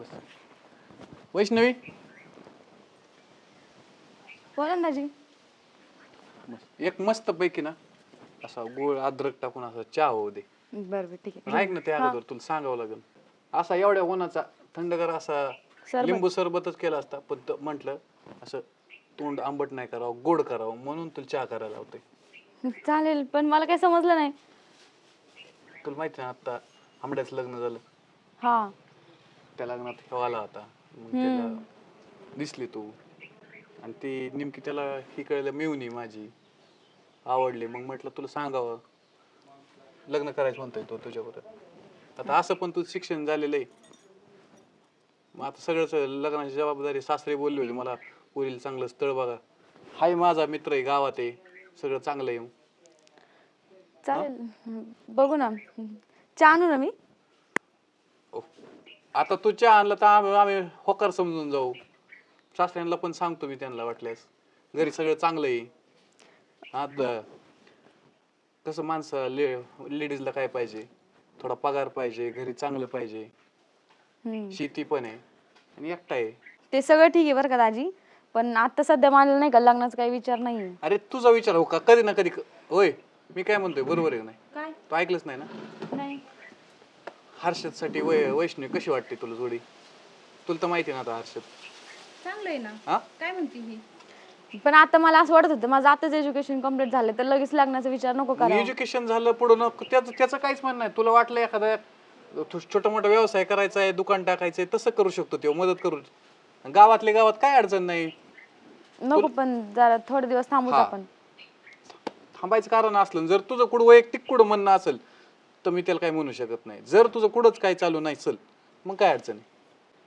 बस. वैष्णवी? बोला ना दाजी. बस. एक मस्त पैकी ना असा गोळ अद्रक टाकून असा चहा होऊ दे. बरं बरं ठीक पण आहे ऐक ना ते अगोदर तुला सांगावं लागेल. असा एवढ्या उन्हाचा थंडगार असा सरबत. लिंबू सरबतच केला असता पण म्हंटल असं तोंड आंबट नाही करावं गोड करावं म्हणून तुला चहा करायला लावते चालेल पण मला काही समजलं नाही. तुला माहिती ना आता आंबड्याचं लग्न झालं. हा. त्या लग्नात हे आला होता. मग त्याला दिसली तू. आणि ती नेमकी त्याला ही कळलं मिळून माझी. आवडली. मग म्हटलं तुला सांगावं. लग्न करायचं म्हणतोय तो तुझ्याबरोबर. आता असं पण तुझं शिक्षण झालेलं आहे. मग आता सगळंच लग्नाची जबाबदारी सासरे बोलली होती मला पुरील चांगलं स्थळ बघा. हाय माझा मित्र आहे गावात आहे. सगळं चांगलं आहे. चालेल. हं, बघू ना. हं. चहा आणू ना मी. ओ, आता तू चहा आणला तर आम्ही आम्ही होकार समजून जाऊ. सासऱ्यांना पण सांगतो मी त्यांना वाटल्यास. घरी सगळं चांगलं आहे. आता कसं माणसं ले लेडीजला काय पाहिजे? थोडा पगार पाहिजे घरी चांगलं पाहिजे. शेती पण आहे. आणि एकटा आहे. ते सगळं ठीक आहे बरं का दाजी? पण आता सध्या मला नाही का लग्नाचा काही विचार नाही अरे तुझा विचार हो का? कधी ना कधी क- होय मी काय म्हणतोय? बरोबर आहे का नाही? काय? तू ऐकलंच नाही ना? नाही. हर्षदसाठी वय वैष्णवी कशी वाटते तुला जोडी? तुला तर माहिती आहे ना आता हर्षद. चांगलं आहे ना. हा? काय म्हणते ही? पण आता मला असं वाटत होतं माझं आताच एज्युकेशन कंप्लीट झालं तर लगेच लग्नाचा विचार नको करावा एज्युकेशन झालं पुढं न त्याचं त्याचं काहीच म्हणणं नाही. तुला वाटलं एखादा छोटा मोठा व्यवसाय करायचा आहे दुकान टाकायचंय तसं करू शकतो तो मदत करू. गावातल्या गावात काय अडचण नाही. नको पण जरा थोडे दिवस थांबूच हा. आपण. थांबायचं कारण असलं जर तुझं कुठं वैयक्तिक कुठं म्हणणं असेल तर मी त्याला काही म्हणू शकत नाही. जर तुझं कुठंच काही चालू नाही चल. मग काय अडचण आहे?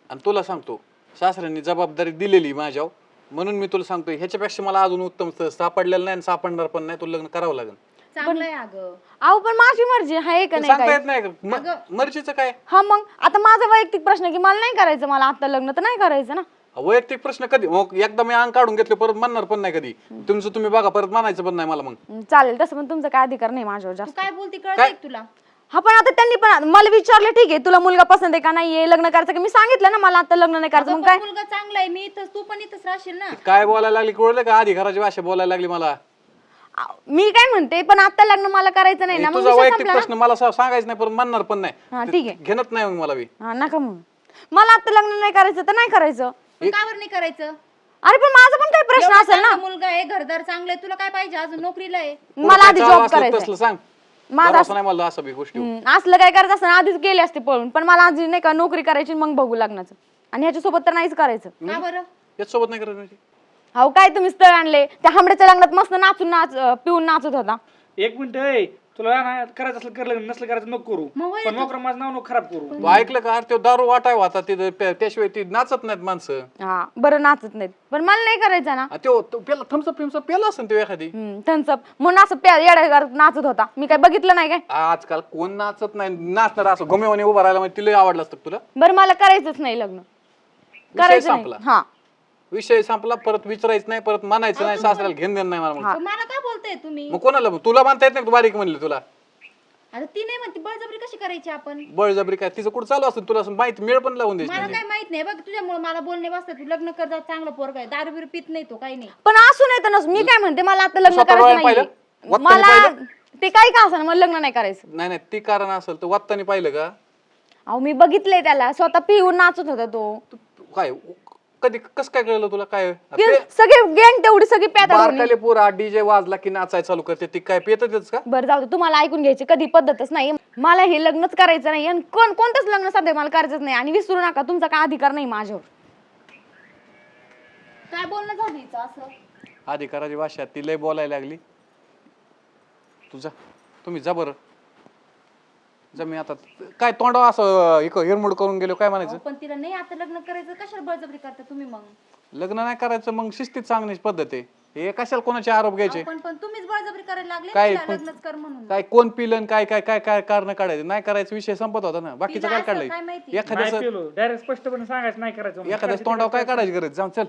आणि तुला सांगतो सासऱ्यांनी जबाबदारी दिलेली माझ्यावर. म्हणून मी तुला सांगतो ह्याच्यापेक्षा मला अजून उत्तम सापडलेलं नाही आणि सापडणार पण नाही तुला लग्न करावं लागेल. चांगलं आहे अगं. अहो पण माझी मर्जी आहे का ते नाही सांगता काय येत नाही का? म- मर्जीचं काय? हा मग. आता माझा वैयक्तिक प्रश्न आहे की मला नाही करायचं मला आता लग्न तर नाही करायचं ना? वैयक्तिक प्रश्न कधी? मग एकदा मी अंग काढून घेतले परत म्हणणार पण नाही कधी. तुमचं तुम्ही बघा परत म्हणायचं पण नाही मला मग. हं, चालेल तसं पण तुमचा काय अधिकार नाही माझ्यावर तू जास्त काय बोलती कळतंय का तुला? हा पण आता त्यांनी पण मला विचारलं ठीक आहे तुला मुलगा पसंत आहे का नाही लग्न करायचं का? मी सांगितलं ना मला आता लग्न नाही करायचं अगं, मग पण काय मुलगा चांगला आहे मी इथं तू पण इथंच राहशील ना. काय बोलायला लागली कळलं का? आधी घराची भाषा बोलायला लागली मला. आ, मी काय म्हणते पण आता लग्न मला करायचं नाही ना मग तुझा विषय वैयक्तिक संपला ना. प्रश्न मला सा- सांगायचं नाही पण म्हणणार पण हा नाही ठीक आहे. घेणत नाही मग मला बी. हा नका मग मला आता लग्न नाही करायचं तर नाही करायचं. पण का बरं नाही करायचं? अरे पण माझा पण काही प्रश्न एवढा असेल ना. चांगला मुलगा आहे घरदार चांगलं आहे तुला काय पाहिजे? अजून नोकरीला आहे. मला आधी जॉब करायचा तसलं सांग. माझा भरोसा नाही मला असं बी गोष्टी हम्म, असलं काय करायचं असतं ना आधीच गेले असते पळून. पण मला आधी नाही का नोकरी करायची मग बघू लग्नाचं. आणि ह्याच्यासोबत तर नाहीच करायचं. का बरं? याच सोबत नाही करत म्हणजे? अहो काय तुम्ही स्थळ आणले? त्या हांबड्याच्या लग्नात मस्त नाचून नाच अं, पिऊन नाचत होता. एक मिनिट तुला ना करायचं असलं कर लग्न नसलं करायचं नको करू. मग पण नोकर माझं नाव नको खराब करू. तू ऐकलं का? अरे तो दारू वाटाय होता तिथं त्या- त्याशिवाय ती नाचत नाहीत माणसं. हा बरं नाचत नाहीत. पण मला नाही करायचं ना. आ, त्यो तो पेला थम्सअप फिमसअप पेला असेल तो एखादी. थन्सअप म्हणून असं प्या येड्या नाचत होता. मी काय बघितलं नाही काय? आजकाल कोण नाचत नाही नाचणार असं घुमेवाने उभा राहिला म्हणजे तिला आवडलं असतं तुला? बरं मला करायचंच नाही लग्न. करायचं नाही. संपला. हा. विषय संपला परत विचारायचं नाही परत म्हणायचं नाही सासऱ्याला घेण देणं नाही मला. पण मला बोलताय तुम्ही? मग कोणाला तुला म्हणता येत नाही का तू बारीक म्हणली तुला? आता ती नाही म्हणते बळजबरी कशी करायची आपण? बळजबरी काय? तिचं कुठं चालू असतं? तुला असं माहिती मिळ पण लावून द्यायची मला नाही. काय माहीत नाही बघ तुझ्यामुळे मला बोलणे वाजतात तू लग्न कर जा, चांगलं पोरग आहे. दारू बिरू पित नाही तो काही नाही. पण असू नाही तर नसू मी काय म्हणते मला आता लग्न स्वतः करायचं नाही पाहिलं? वत्ताने मला पाहिलं? ते काही का असं मला लग्न नाही करायचं. नाही नाही ती कारण असेल तर वात्तानी पाहिलं का? अहो मी बघितलंय त्याला. स्वतः पिऊन नाचत होता तो. तू- तू काय कधी कस काय कळलं तुला? काय? ते सगळे गँग तेवढी सगळी प्याता बारकाले पोरा डीजे वाजला की नाचाय चालू करते ती काय पेतच का? बरं जाऊ दे तुम्हाला ऐकून घ्यायची कधी पद्धतच नाही. मला हे लग्नच करायचं नाही आणि कोण कोणतंच लग्न सध्या मला करायचंच नाही आणि विसरू नका तुमचा काय अधिकार नाही माझ्यावर. काय बोलणं झालं हिचं असं? अधिकाराची भाषा ती लय बोलायला लागली. तुझा तुम्ही जा बरं. जा मी आता. काय तोंड असं एक हिरमुड करून गेलो काय म्हणायचं? अहो, पण तिला नाही आता लग्न करायचं कशाला बळजबरी करता तुम्ही मग? लग्न नाही करायचं मग शिस्तीत सांगण्याची पद्धत आहे. हे कशाला कोणाचे आरोप घ्यायचे? अहो, पण पण तुम्हीच बळजबरी करायला लागले ना काय तिला पण- लग्नच कर म्हणून. काय कोण पिलन काय काय काय काय कारण काढायचं? नाही करायचं विषय संपत होता ना. बाकीचं काय असं काय काढलंय माहिती? नाही एखाद्याचं पेलो. डायरेक्ट स्पष्टपणे सांगायचं नाही करायचं एखाद्याच तोंडावर काय काढायची गरज? जाऊन चल.